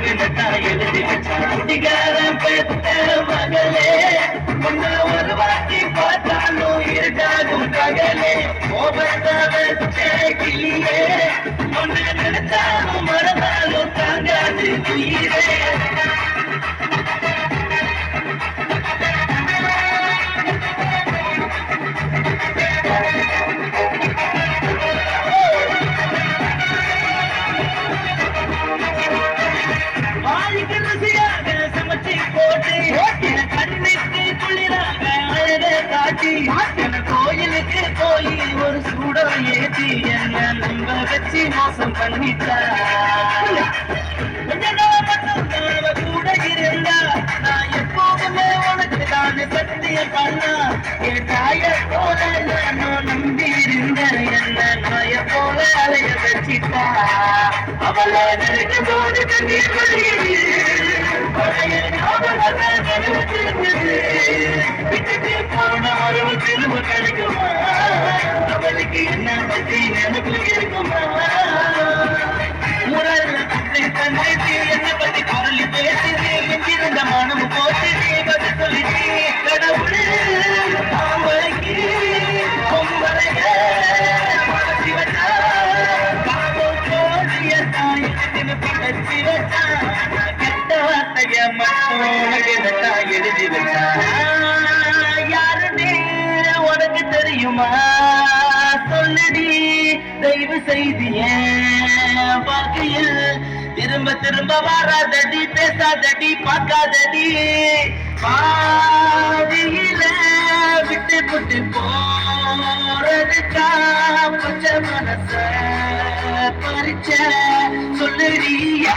கணத்தால எழுதி வச்சான் குட்டிக்காரன் பெத்த மகளே உன்னை மறந்தாலும் தாங்காது உயிரே கோயிலுக்கு போய் ஒரு சூடம் ஏத்தி என்ன நம்ப வச்சு மோசம் பண்ணிட்டா கூட இருந்தா? நான் எப்போதுமே உனக்கு தானே சத்தியம் பண்ணா? என் தாய போல நானும் நம்பி இருந்த என்ன நாய போல அலைய வச்சிட்டா. அவளை நினைக்கும் போது கண்ணீர் வழியுது. என்ன பத்தி நினைப்பு இருக்கும் மட்டும் உனக்கு நட்டா எழுதி வச்சா யாருன்னு உனக்கு தெரியுமா? சொல்லுடி தெய்வ செய்திய பார்க்கையில் திரும்ப திரும்ப வராதடி பேசாதடி பார்க்காதடி. பாதியில விட்டு விட்டு போறதுக்கா பச்ச மனச பறிச்ச சொல்லுறியா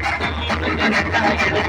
மகளே